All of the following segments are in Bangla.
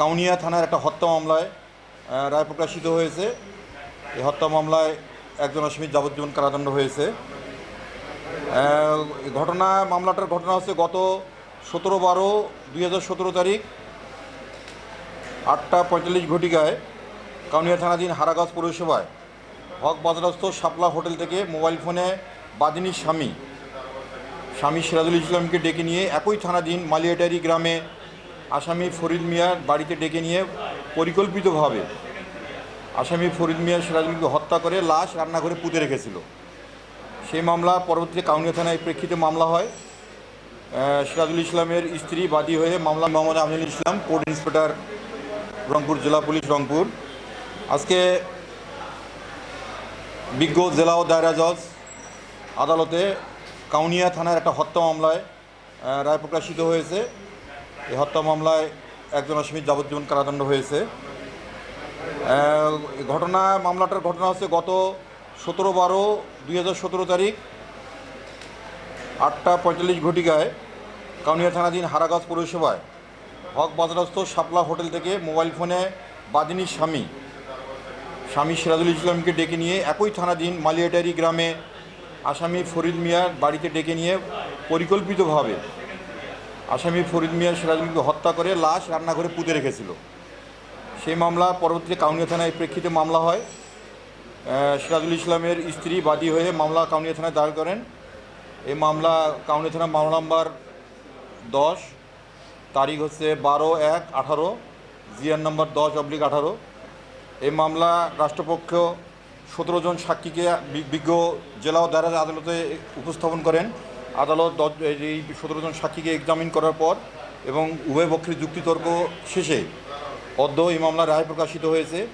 কাউনিয়া থানার একটা হত্যা মামলায় রায় প্রকাশিত হয়েছে। এই হত্যা মামলায় একজন আসামির যাবজ্জীবন কারাদণ্ড হয়েছে। ঘটনা, মামলাটার ঘটনা হচ্ছে গত সতেরো বারো, দুই হাজার তারিখ, আটটা পঁয়তাল্লিশ ঘটিকায় কাউনিয়া থানাধীন হারাগাছ পৌরসভায়। হক বাজারস্থ শাপলা হোটেল থেকে মোবাইল ফোনে বাদিনীর স্বামী স্বামী সিরাজুল ইসলামকে ডেকে নিয়ে একই থানাধীন মালিয়াটারি গ্রামে আসামি ফরিদ মিয়ার বাড়িতে ডেকে নিয়ে পরিকল্পিতভাবে আসামি ফরিদ মিয়া সিরাজুলকে হত্যা করে লাশ রান্নাঘরে পুঁতে রেখেছিল। সেই মামলা পরবর্তীতে কাউনিয়া থানায় প্রেক্ষিতে মামলা হয়। সিরাজুল ইসলামের স্ত্রী বাদী হয়ে মামলা মোহাম্মদ আমিনুল ইসলাম, কোর্ট ইন্সপেক্টর, রংপুর জেলা পুলিশ, রংপুর। আজকে বিজ্ঞ জেলা ও দায়রা জজ আদালতে কাউনিয়া থানার একটা হত্যা মামলায় রায় প্রকাশিত হয়েছে। এই হত্যা মামলায় একজন আসামির যাবজ্জীবন কারাদণ্ড হয়েছে। ঘটনা, মামলাটার ঘটনা হচ্ছে গত সতেরো বারো, দুই তারিখ, আটটা পঁয়তাল্লিশ ঘটিকায় কাউনিয়া থানাধীন হারাগাজ পৌরসভায়। হক বাজারস্থ শাপলা হোটেল থেকে মোবাইল ফোনে বাদিনীর স্বামী স্বামী সিরাজুল ইসলামকে ডেকে নিয়ে একই থানাধীন মালিয়াটারি গ্রামে আসামি ফরিদ মিয়ার বাড়িতে ডেকে নিয়ে পরিকল্পিতভাবে আসামি ফরিদ মিয়া সিরাজুলকে হত্যা করে লাশ রান্নাঘরে পুঁতে রেখেছিল। সেই মামলা পরবর্তীতে কাউনিয়া থানায় প্রেক্ষিতে মামলা হয়। সিরাজুল ইসলামের স্ত্রী বাদী হয়ে মামলা কাউনিয়া থানায় দায়ের করেন। এই মামলা কাউনিয়া থানা মামলা নাম্বার দশ, তারিখ হচ্ছে বারো এক আঠারো জিআর নম্বর দশ অব্লিক আঠারো। এই মামলা রাষ্ট্রপক্ষ সতেরো জন সাক্ষীকে বিজ্ঞ জেলা ও দায়রা আদালতে উপস্থাপন করেন। আদালত এই সতেরো জন সাক্ষীকে এক্সামিন করার পর এবং উভয় পক্ষের যুক্তিতর্ক শেষে অদ্য এই মামলার রায় প্রকাশিত হয়েছে।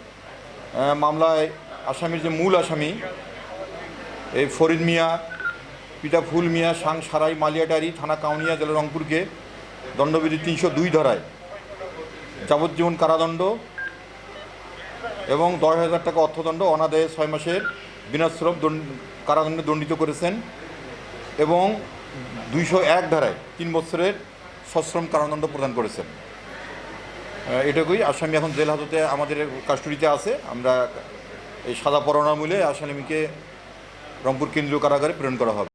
মামলায় আসামির যে মূল আসামি, এই ফরিদ মিয়া, পিতা ফুল মিয়া সাং সারাই, মালিয়াটারি থানা কাউনিয়া জেলা রংপুরকে দণ্ডবিধি তিনশো দুই ধারায় যাবজ্জীবন কারাদণ্ড এবং দশ হাজার টাকা অর্থদণ্ড অনাদায়ে ছয় মাসের বিনাশ্রম দণ্ড- কারাদণ্ডে দণ্ডিত করেছেন। এবং দুইশো এক ধারায় তিন বছরের সশ্রম কারাদণ্ড প্রদান করেছেন। এটাকেই। আসামি এখন জেল হাজতে আমাদের কাস্টডিতে আছে। আমরা এই সাদা পরোনা মূলে আসামিকে রংপুর কেন্দ্রীয় কারাগারে প্রেরণ করা হবে।